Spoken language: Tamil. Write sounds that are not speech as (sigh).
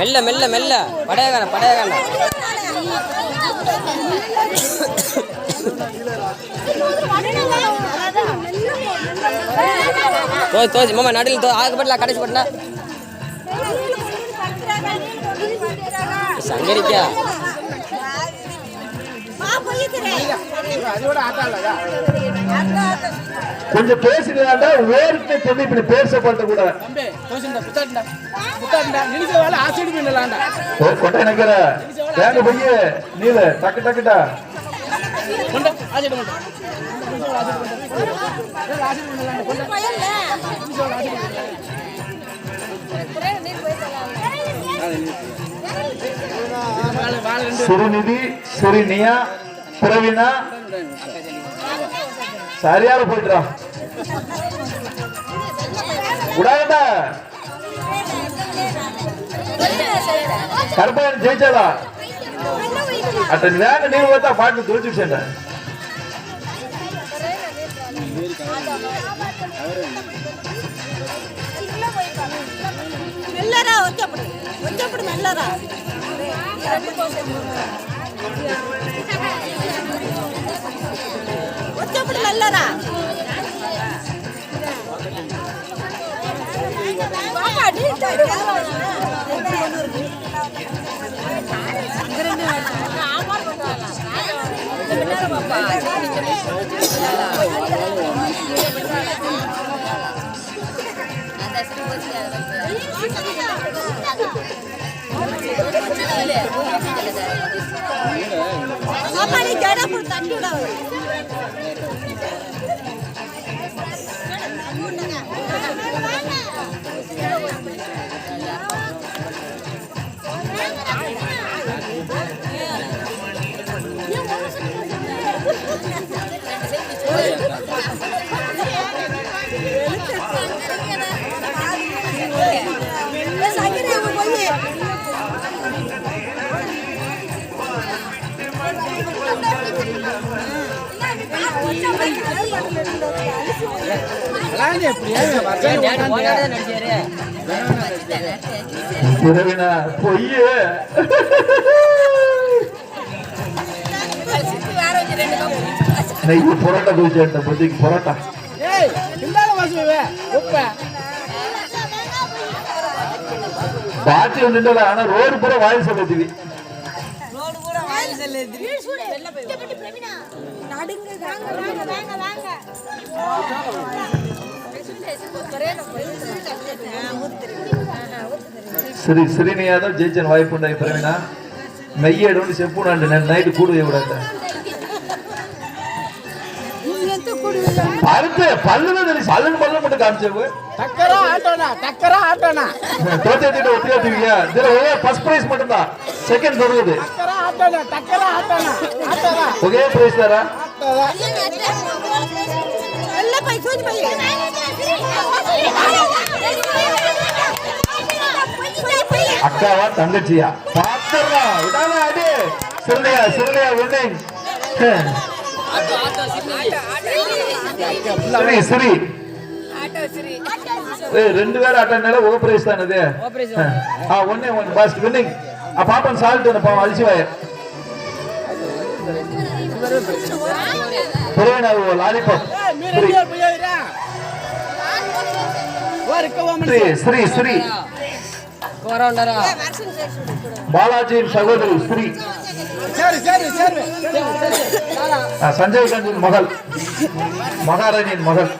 மெல்ல மெல்ல மெல்ல. படையகான படையகான. தோசி தோசி. மாமா நடுவில் தோ கடைசி பட்டல. சங்கரிக்கா. கொஞ்சம் பேசுகிறாண்டா வேர்த்து தம்பி இப்படி பேசப்பட்ட கூட. ஓ கொட்டை நிக்கிற தேங்க பைய நீல டக்கு டக்குடா. கொண்ட ஆசிட் பண்ணலாம்டா கொண்ட. சிறுநிதி சிறுநியா பிரவீனா சரியாக போயிட்டுறா விடாதடா. கருப்பாயன் ஜெயிச்சாடா அட்ட வேக நீ பார்த்தா பாட்டு துடிச்சுட்டேன் மெல்லரா ஒச்சப்படு. ஒச்சப்படு மெல்லரா ஒச்சப்படு மெல்லரா பாப்பா நீ பாப்பா நீ ஜடா போட்டு தண்ணி விட (laughs) பொய்யே. (laughs) நைட்டு புரோட்டா போய் சேர்ந்த புத்திக்கு புரோட்டா. பாட்டி நின்றல ஆனா ரோடு பூரா வாயில் சொல்லுது சரி சிறுமியாதான் ஜெயிச்சன் வாய்ப்புண்டா பிரவீனா. மெய்யேடு செப்பு நான் நைட்டு கூடுவே விடாத அடுத்து பல்லு தெரியும் பல்லுன்னு பல்லு மட்டும் காமிச்சிருவு டக்கரா ஆட்டோனா டக்கரா ஆட்டோனா தோத்தேத்திட்டு ஒரே ஃபர்ஸ்ட் பிரைஸ் மட்டும் செகண்ட் தொடருது ஒரே பிரைஸ் தாரா அக்காவா தங்கச்சியா? பாத்துறா விடாத அடி. சிறுதையா (laughs) சிரி ரெண்டு பேரும் அட்டனால ஓ பிரைஸ் தான் இது. ஆ ஒண்ணே ஒன் பாஸ்ட் வின்னிங் ஆ பாப்பன் சால்ட் அந்த பாவம் அழிச்சு வாய. புரியனா ஓ லாலிபாப் ஸ்ரீ ஸ்ரீ ஸ்ரீ பாலாஜியின் சகோதரி ஸ்ரீ. சஞ்சய் காந்தியின் மகள். மகாராணியின் மகள்.